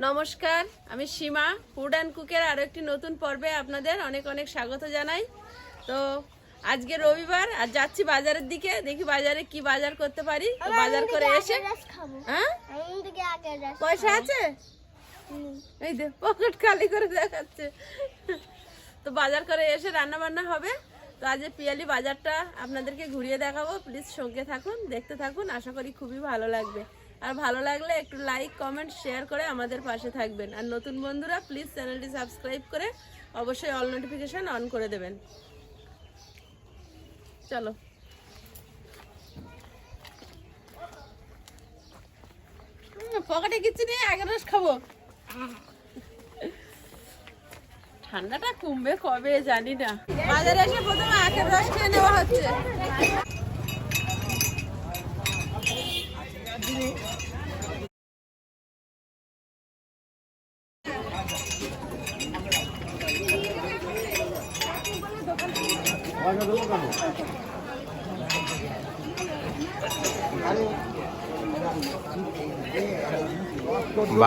নমস্কার আমি সীমা। Food and কুকের আরও একটি নতুন পর্বে আপনাদের অনেক অনেক স্বাগত জানাই। তো আজকে রবিবার আর যাচ্ছি বাজারের দিকে দেখি বাজারে কি বাজার করতে পারি। বাজার করে এসে হ্যাঁ? পয়সা আছে? এই দে পকেট খালি করে দেখাচ্ছে। তো বাজার করে এসে রান্না বান্না হবে। তো আজ পিয়ালি বাজারটা আপনাদেরকে ঘুরিয়ে দেখাবো। প্লিজ সঙ্গে থাকুন দেখতে থাকুন। আশা করি খুবই ভালো লাগবে। আর ভালো লাগলে একটু লাইক কমেন্ট শেয়ার করে আমাদের পাশে থাকবেন। আর নতুন বন্ধুরা প্লিজ চ্যানেলটি সাবস্ক্রাইব করে অবশ্যই অল নোটিফিকেশন অন করে দেবেন। চলো। পকেটে কিছু নেই আগের রস খাব। ঠান্ডাটা কমবে কবে জানি না। বাজারে এসে প্রথমে আখের রস খেয়ে নেওয়া হচ্ছে।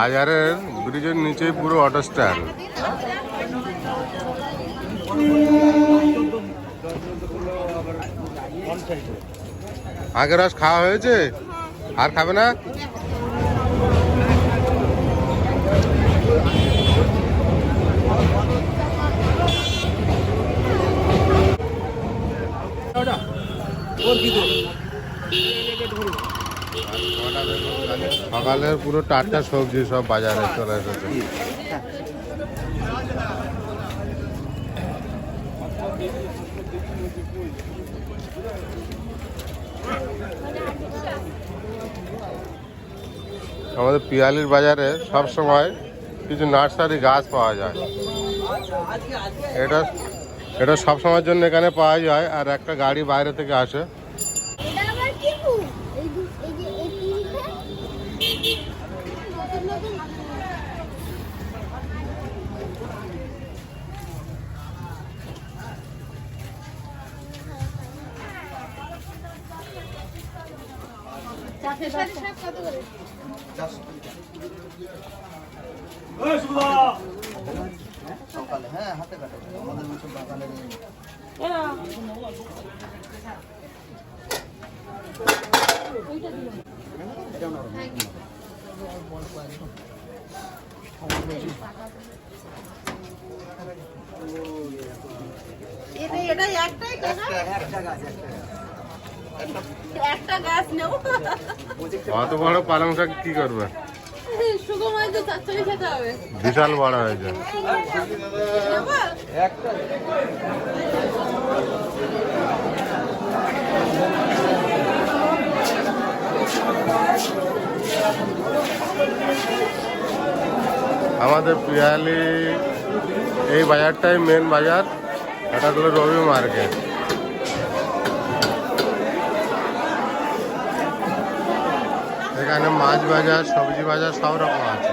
বাজারের ব্রিজের নিচেই পুরো অটো স্ট্যান্ড আগের রস খাওয়া হয়েছে? আর খাবে না? সকালের পুরো টাটকা সবজি সব বাজারে চলে এসেছে। আমাদের পিয়ালির বাজারে সব সময় কিছু নার্সারি গাছ পাওয়া যায়। এটা এটা সব সময়ের জন্য এখানে পাওয়া যায় আর একটা গাড়ি বাইরে থেকে আসে এটা আবার কি ফুল এই দু- এই যে এই তিনটে নতুন নতুন খেসারি শাক কত করে? সকালে হ্যাঁ হাতে কাটে আমাদের মতো বাগানে নেই। এটা এটা একটাই কাকা একটা গাছ একটা গাছ। একটা গাছ নেব। অত বড় পালং শাক কি করবে? বিশাল বড় হয়েছে নেব? আমাদের পিয়ালি এই বাজারটাই মেন বাজার। এটা হলো রবি মার্কেট এখানে মাছ বাজার সবজি বাজার সব রকম আছে।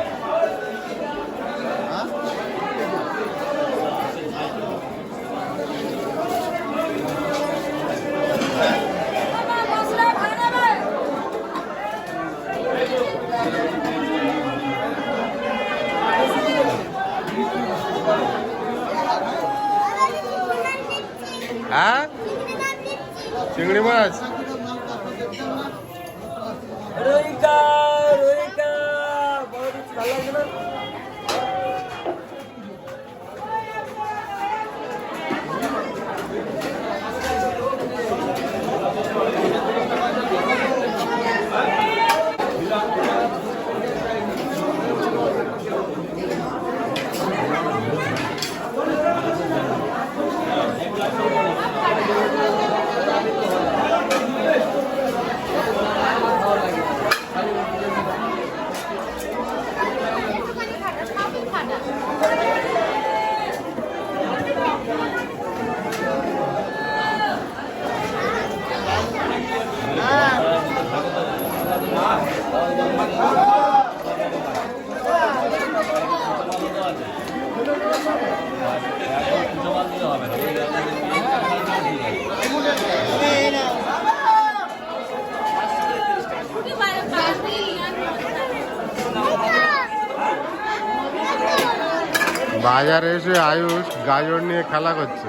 হ্যাঁ? চিংড়ি মাছ? বাজারে এসে আয়ুষ গাজর নিয়ে খেলা করছে।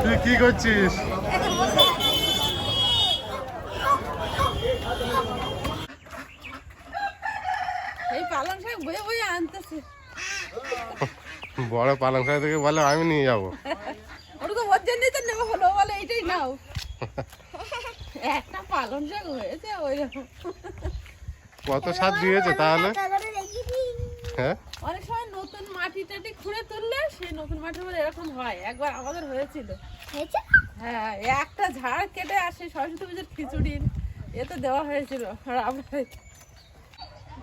তুই কি করছিস এই পালং শাক বয়ে বয়ে আনতেছে বড় পালং শাক থেকে বলে আমি নিয়ে যাব। তো ওর জন্যই তো নেওয়া হলো বলে এইটাই নাও। একটা পালং শাক হয়েছে ওই কত স্বাদ দিয়েছে তাহলে? হ্যাঁ? অনেক সময় নতুন মাটি টাটি খুঁড়ে তুললে সেই নতুন মাটির মধ্যে এরকম হয়। একবার আমাদের হয়েছিল। হ্যাঁ একটা ঝাড় কেটে আসে সরস্বতী পুজোর খিচুড়ির এতে দেওয়া হয়েছিল। আর আমরা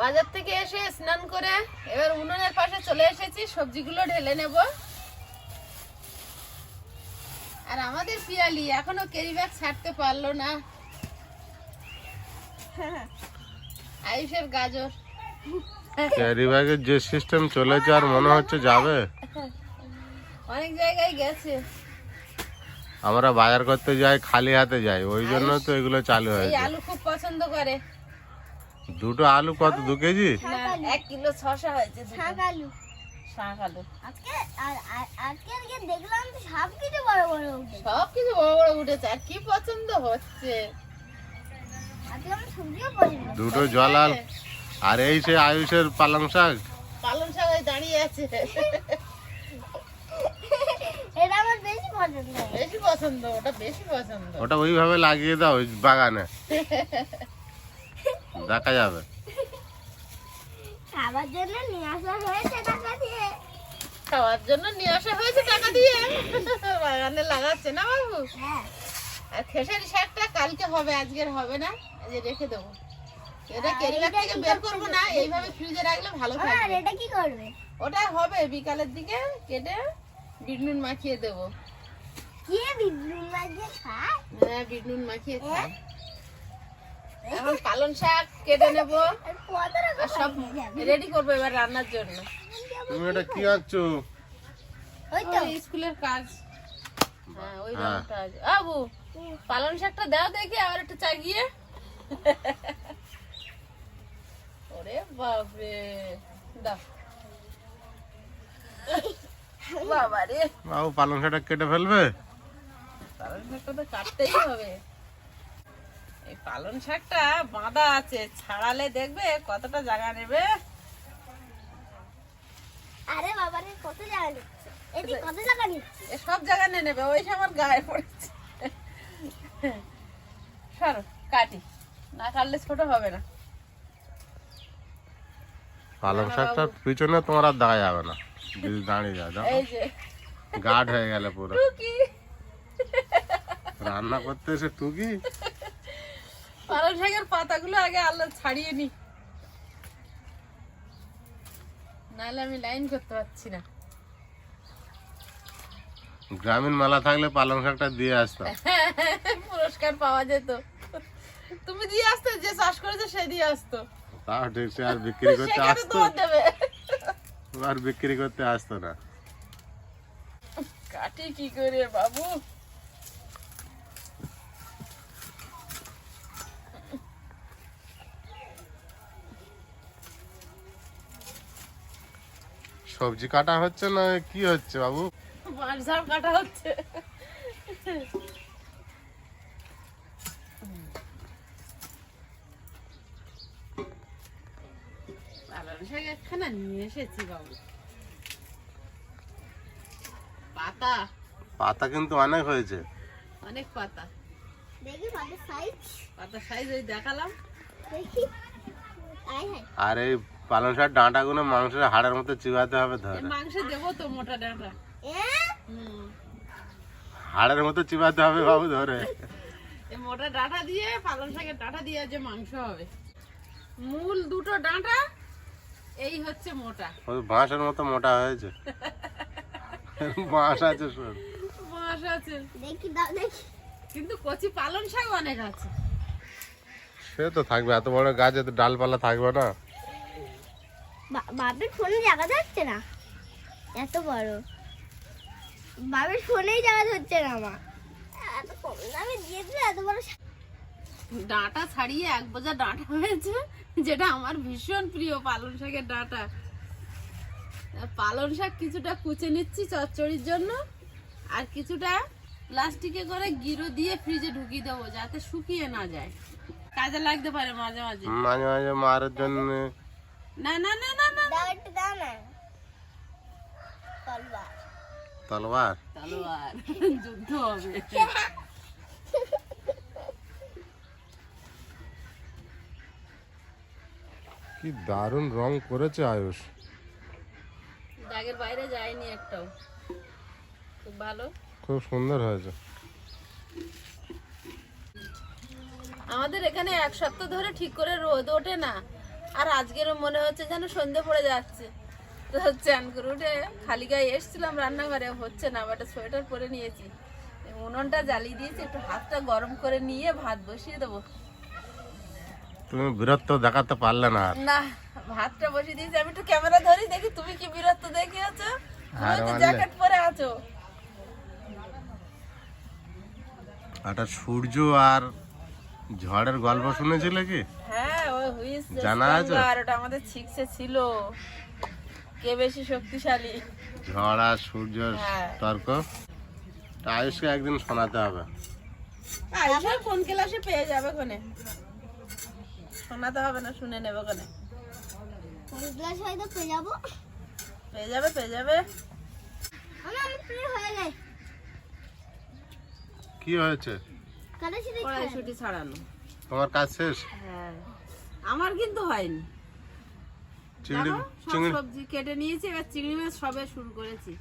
বাজার থেকে এসে স্নান করে এবার উনুনের পাশে চলে এসেছি সবজিগুলো ঢেলে নেব। আর আমাদের পিয়ালি এখনও ক্যারি ব্যাগ ছাড়তে পারল না। আয়ুষের গাজর। ক্যারি ব্যাগের যে সিস্টেম চলেছে আর মনে হচ্ছে যাবে। অনেক জায়গায় গেছে। আমরা বাজার করতে যাই খালি হাতে যাই ওই জন্য তো এগুলো চালু এই হয়েছে। আলু খুব পছন্দ করে। দুটো আলু কত দু কেজি? এক কিলো ছশো হয়েছে দুটো। শাক আলু। শাক আলু। আজকে আর আর- আজকে আজকে দেখলাম তো সব কিছু বড় বড় উঠে সব কিছু বড় বড় উঠেছে আর কি পছন্দ হচ্ছে? দুটো জল আল। আর এই সে আয়ুষের পালং শাক? পালং শাক ওই দাঁড়িয়ে আছে। এটা আমার বেশি পছন্দ। বেশি পছন্দ ওটা বেশি পছন্দ। ওটা ওইভাবে লাগিয়ে দাও ওই বাগানে। দেখা যাবে। খাবার জন্য নিয়ে আসা হয়েছে টাকা দিয়ে। খাওয়ার জন্য নিয়ে আসা হয়েছে টাকা দিয়ে? বাগানে লাগাচ্ছে না বাবু? হ্যাঁ। আর খেসারি শাকটা কালকে হবে আজকের হবে না? যে রেখে দেবো। এটা থেকে বের করব না এইভাবে ফ্রিজে রাখলে ভালো আর এটা কি করবে? ওটা হবে বিকালের দিকে কেটে বিটনুন মাখিয়ে দেবো। কে বিদ্যুৎ লাগিয়ে খায়? হ্যাঁ বিটনুন মাখিয়ে খাই এখন পালং শাক কেটে নেব। আর সব রেডি করব এবার রান্নার জন্য। তুমি এটা কি ওই তো স্কুলের কাজ। হ্যাঁ ওই হ্যাঁ। আবু পালং শাকটা দাও দেখি আবার একটু চাগিয়ে। ওরে বাপরে। দাও। বাবা রে বাবু পালং শাকটা কেটে ফেলবে? পালং শাকটা তো কাটতেই হবে। এই পালং শাকটা বাঁধা আছে ছাড়ালে দেখবে কতটা জায়গা নেবে। আরে বাবা রে কত জায়গা নিচ্ছে? এদিকে কত জায়গা নিচ্ছে? সব জায়গায় নিয়ে নেবে ওই আমার গায়ে পড়েছে। সরো কাটি। না কাটলে ছোট হবে না। পালং শাকটার পিছনে তোমার আর দেখা যাবে না। যদি দাঁড়িয়ে যায় এই যে। গাঢ় হয়ে গেলে পুরো। রান্না করতে এসে টুকি? পালং শাকের পাতাগুলো আগে আল্লাহ ছাড়িয়ে নি। নাহলে আমি লাইন করতে পারছি না। গ্রামীণ মেলা থাকলে পালং শাকটা দিয়ে আসতাম পুরস্কার পাওয়া যেত। তুমি দিয়ে আসতে যে চাষ করেছে সে দিয়ে আসতো। তাও ঠিক সে আর বিক্রি করতে আসতো। আর বিক্রি করতে আসতো না। কাটি কি করে বাবু? সবজি কাটা হচ্ছে না কি হচ্ছে বাবু? কাটা হচ্ছে। একখানা নিয়ে এসেছি বাবু। পাতা। পাতা কিন্তু অনেক হয়েছে। অনেক পাতা। দেখি সাইজ পাতা সাইজ ওই দেখালাম। দেখি। আর এই পালং শাক ডাঁটাগুলো মাংসের হাড়ের মতো চিবাতে হবে এই ধরে মাংসে দেবো তো মোটা ডাঁটা। হাড়ের মতো চিবাতে হবে বাবু ধরে। মোটা ডাঁটা দিয়ে পালং শাকের ডাঁটা দিয়ে যে মাংস হবে। মূল দুটো ডাঁটা এই হচ্ছে মোটা। ওই বাঁশের মতো মোটা হয়েছে। বাঁশ আছে শোন মাস আছে। দেখি দাও দেখি। কিন্তু কচি পালং শাক অনেক আছে। সে তো থাকবে এত বড় গাছ এত ডালপালা থাকবে না। বাপের ফোনে জায়গা যাচ্ছে না। এত বড়। বাপের ফোনেই জায়গা হচ্ছে না আমার। এত কম দামে দিয়ে দিলে এত বড় ডাঁটা ছাড়িয়ে এক বোঝা ডাঁটা হয়েছে যেটা আমার ভীষণ প্রিয় পালং শাকের ডাঁটা। পালং শাক কিছুটা কুচে নিচ্ছি চচ্চড়ির জন্য আর কিছুটা প্লাস্টিকে করে গিরো দিয়ে ফ্রিজে ঢুকিয়ে দেবো যাতে শুকিয়ে না যায়। কাজে লাগতে পারে মাঝে মাঝে। মাঝে মাঝে মারের জন্য না না না না না দাও একটু দাও না। তলবার তলবার তলোয়ার। যুদ্ধ হবে। কি দারুণ রং করেছে আয়ুষ। দাগের বাইরে যায়নি একটাও। খুব ভালো। খুব সুন্দর হয়েছে। আমাদের এখানে এক সপ্তাহ ধরে ঠিক করে রোদ ওঠে না। আর আজকেরও মনে হচ্ছে যেন সন্ধে পড়ে যাচ্ছে। তো চান করে উঠে খালি গায়ে এসছিলাম রান্নাঘরে হচ্ছে না বাট সোয়েটার পরে নিয়েছি। উনুনটা জ্বালিয়ে দিয়েছি একটু হাতটা গরম করে নিয়ে ভাত বসিয়ে দেবো। তুমি বীরত্ব দেখাতে পারলে না না ভাতটা বসিয়ে দিয়েছি আমি একটু ক্যামেরা ধরি দেখি তুমি কি বীরত্ব দেখিয়েছো? তুমি আরে তো জ্যাকেট পরে আছো। একটা সূর্য আর ঝড়ের গল্প শুনেছিলে কি? জানা আছে? আর ওটা আমাদের ছিল। কে বেশি শক্তিশালী? ঝড় আর সূর্যের হ্যাঁ। তর্ক? তা আয়ুষকে একদিন শোনাতে হবে। কোন ক্লাসে পেয়ে যাবে কোনে শোনাতে হবে না শুনে নেবে কোনে কোন গ্লাস হয়তো পেয়ে যাব। পেয়ে যাবে পেয়ে যাবে। আমি আমি হয়ে যাই কি হয়েছে? কড়াইশুটি ছাড়ানো। তোমার কাজ শেষ? হ্যাঁ। আমার কিন্তু হয়নি। চিংড়ি সব চিংড়ি সবজি কেটে নিয়েছি এবার চিংড়ি মাছ সবে শুরু করেছি।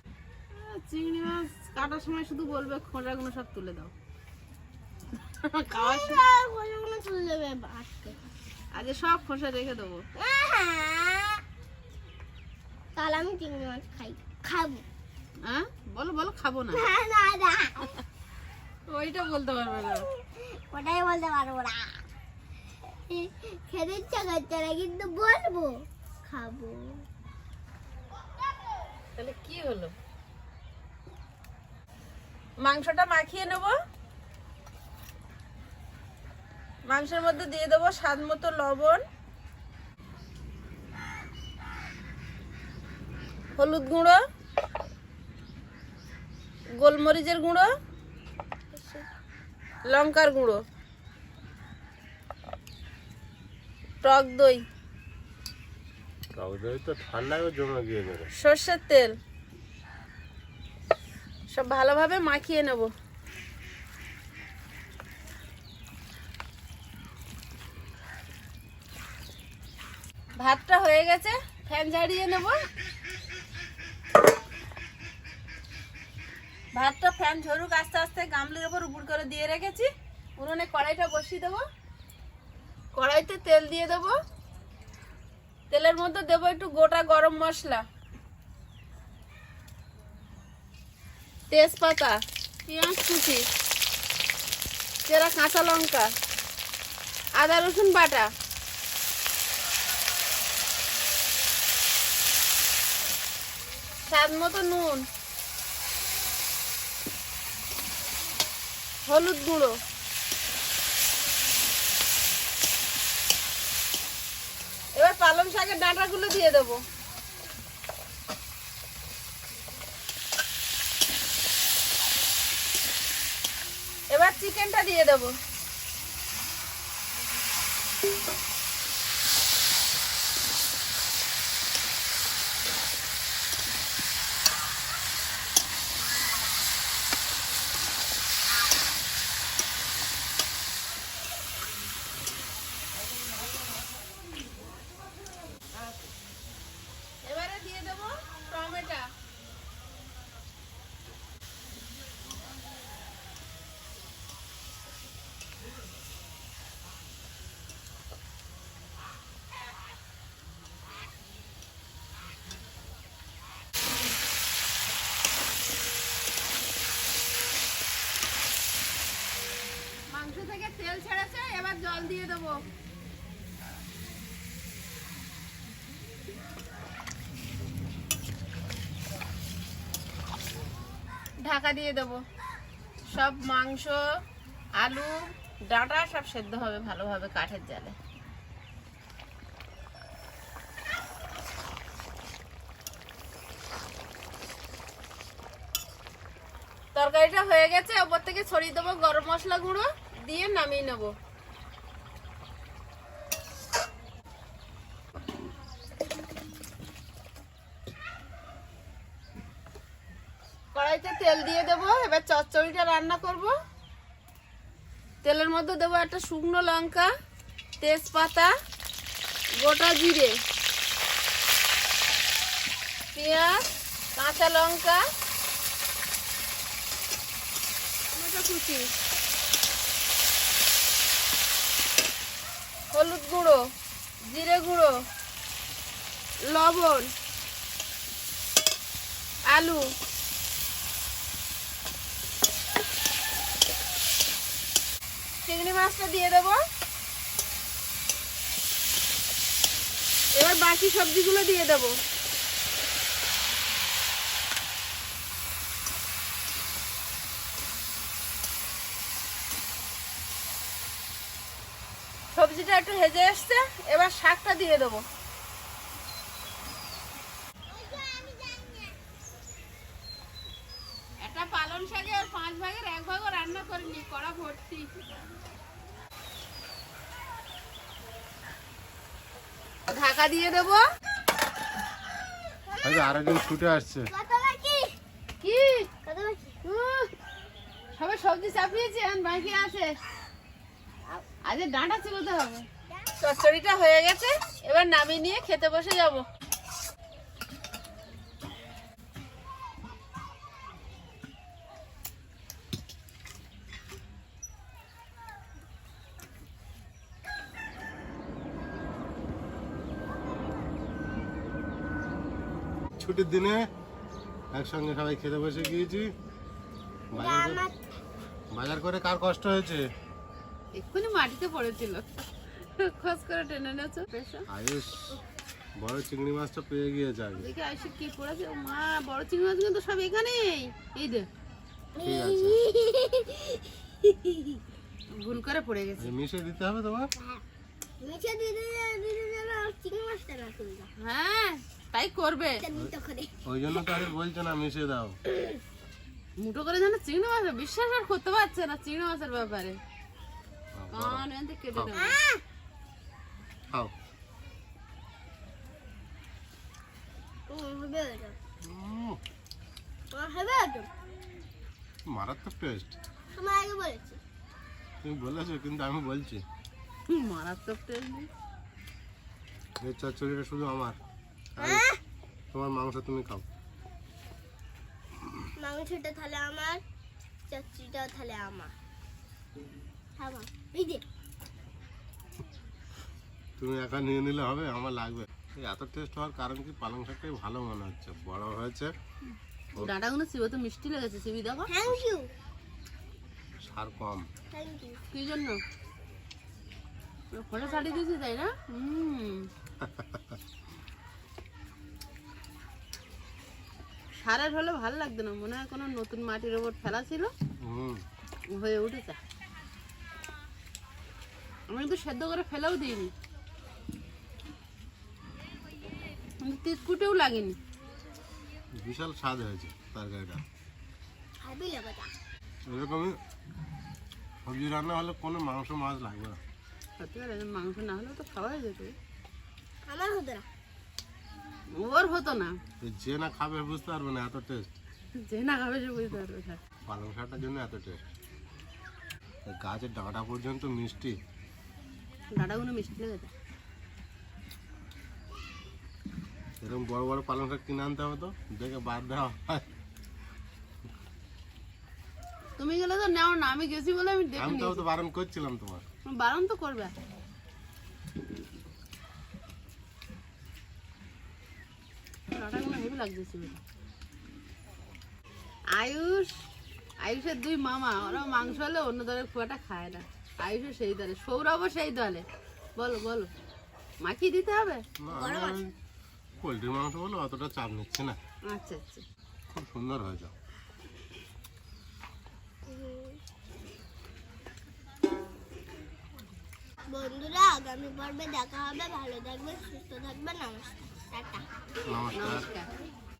চিংড়ি মাছ কাটার সময় শুধু বলবে খোঁড়াগুলো সব তুলে দাও। সময় কোনো তুলে দেবে আজকে আজ সব খোসা রেখে দেবো। তাহলে আমি চিংড়ি মাছ খাই খাব। হ্যাঁ বলো বলো খাব না। না না না। ওইটা বলতে পারবে না। ওটাই বলতে পারব না। খেতে ইচ্ছা করছে কিন্তু বলব, খাব। তাহলে কি হলো? মাংসটা মাখিয়ে নেব? মাংসের মধ্যে দিয়ে দেবো স্বাদ মতো লবণ। হলুদ গুঁড়ো। গোলমরিচের গুঁড়ো। লঙ্কার গুঁড়ো। টক দই। টক দই তো ঠান্ডায় জমে গিয়ে যাবে সর্ষের তেল। সব ভালোভাবে মাখিয়ে নেব। ভাতটা হয়ে গেছে ফ্যান ঝাড়িয়ে নেব। ভাতটা ফ্যান ঝরুক আস্তে আস্তে গামলির ওপর উপর করে দিয়ে রেখেছি। উনুনে কড়াইটা বসিয়ে দেবো। কড়াইতে তেল দিয়ে দেবো। তেলের মধ্যে দেবো একটু গোটা গরম মশলা। তেজপাতা, পেঁয়াজ কুচি চেরা কাঁচা লঙ্কা, আদা রসুন বাটা। স্বাদ মতো নুন, হলুদ গুঁড়ো এবার পালং শাকের ডাঁটাগুলো দিয়ে দেবো। এবার চিকেনটা দিয়ে দেবো এবারে দিয়ে দেবো টমেটো মাংস থেকে তেল ছেড়েছে এবার জল দিয়ে দেবো। ঢাকা দিয়ে দেবো। সব মাংস, আলু, ডাঁটা সব সেদ্ধ হবে ভালোভাবে কাঠের জালে। তরকারিটা হয়ে গেছে, ওপর থেকে ছড়িয়ে দেবো গরম মশলা গুঁড়ো। দিয়ে নামিয়ে নেব। কড়াইতে তেল দিয়ে দেবো, এবার চচ্চড়িটা রান্না করব। তেলের মধ্যে দেবো একটা শুকনো লঙ্কা, তেজপাতা, গোটা জিরে, পেঁয়াজ, কাঁচা লঙ্কা কুচি। হলুদ গুঁড়ো, জিরে গুঁড়ো, লবণ, আলু। চিংড়ি মাছটা দিয়ে দেব। এবার বাকি সবজিগুলো দিয়ে দেবো। একটু হেজে এসছে এবার শাকটা দিয়ে দেবো। একটা পালন শাকে পাঁচ ভাগের এক ভাগও রান্না করিনি কড়া ভর্তি। ঢাকা দিয়ে দেবো। আচ্ছা আরেকজন ছুটে আসছে। কি? কত বাকি? উহ, সবাই সবজি চাপিয়েছি বাকি আছে। আজ ডাঁটা চিবোতে হবে। চচ্চড়িটা হয়ে গেছে এবার নামিয়ে নিয়ে খেতে বসে যাব। ছুটির দিনে একসঙ্গে সবাই খেতে বসে গিয়েছি। বাজার করে- বাজার করে কার কষ্ট হয়েছে? এক্ষুনি মাটিতে পড়েছিল। খোঁজ করে টেনে নেছো পেশো। আয়ুষ বড় চিংড়ি মাছটা পেয়ে গিয়েছে আগে। দেখি আইসে কি পড়েছে। ও মা বড় চিংড়ি মাছ কিন্তু সব এখানেই। এই দে। ভুল করে পড়ে গেছে। মিশিয়ে দিতে হবে তোমার? চিংড়ি মাছটা না হ্যাঁ তাই করবে। ওই জন্য তো বলছে না মিশিয়ে দাও। মুঠো করে যেন চিংড়ি মাছ বিশ্বাস আর করতে পারছে না চিংড়ি মাছের ব্যাপারে। খাও মারাত্মক টেস্ট তুমি বলেছ কিন্তু আমি বলছি মারাত্মক টেস্ট চচ্চড়িটা শুধু আমার তোমার মাংস তুমি খাও মাংসটা তাহলে আমার চচ্চিটাও তাহলে আমার মা, এই যে। তুমি একা নিয়ে নিলে হবে আমার লাগবে। এই এত টেস্ট হওয়ার কারণ কি? পালং শাকটাই ভালো মনে হচ্ছে বড় হয়েছে। ডাঁটাগুলো শিব তো মিষ্টি লেগেছে শিবি দেখো। থ্যাংক ইউ সার কম। থ্যাংক ইউ কি জন্য? ফলে ছাড়িয়ে দিয়েছি তাই না? হুম। সারের হলে ভালো লাগতো না মনে হয় কোনো নতুন মাটির ওপর ফেলা ছিল। হুম। হয়ে উঠেছে। আমি কিন্তু সেদ্ধ করে ফেলেও দিইনি। কিন্তু তিতকুটেও লাগেনি। বিশাল স্বাদ হয়েছে তরকারিটা। এরকমই সবজি রান্না হলে কোনো মাংস মাছ লাগবে না। সত্যি করে মাংস না হলেও তো খাওয়াই যেত। আমার হতো না। ওর হতো না। যে না খাবে বুঝতে পারবে না এত টেস্ট যে না খাবে সে বুঝতে পারবে না। পালং শাকটার জন্য এত টেস্ট গাছের ডাঁটা পর্যন্ত মিষ্টি। ডাঁটাগুলো মিষ্টি লেগেছে এরকম বড় বড় পালং শাক কিনে আনতে হবে তো দেখে বাদ দেওয়া হয়। তুমি গেলে তো নেও না আমি গেছি বলে আমি দেখে আমি তো বারণ করছিলাম তোমার। বারণ তো করবে। ডাঁটাগুলো হেভি লাগতেছিল আয়ুষ আয়ুষের দুই মামা ওরা মাংস হলে অন্য দলের খুব একটা খায় না। আয়ুষও সেই দলে সৌরভও সেই দলে। বলো বলো। মাখিয়ে দিতে হবে? আমি মাংস বলে অতটা চাপ নিচ্ছি না। আচ্ছা আচ্ছা। খুব সুন্দর হয়েছে বন্ধুরা আগামী পর্বে দেখা হবে। ভালো থাকবে সুস্থ থাকবে। নমস্কার। টাটা। নমস্কার।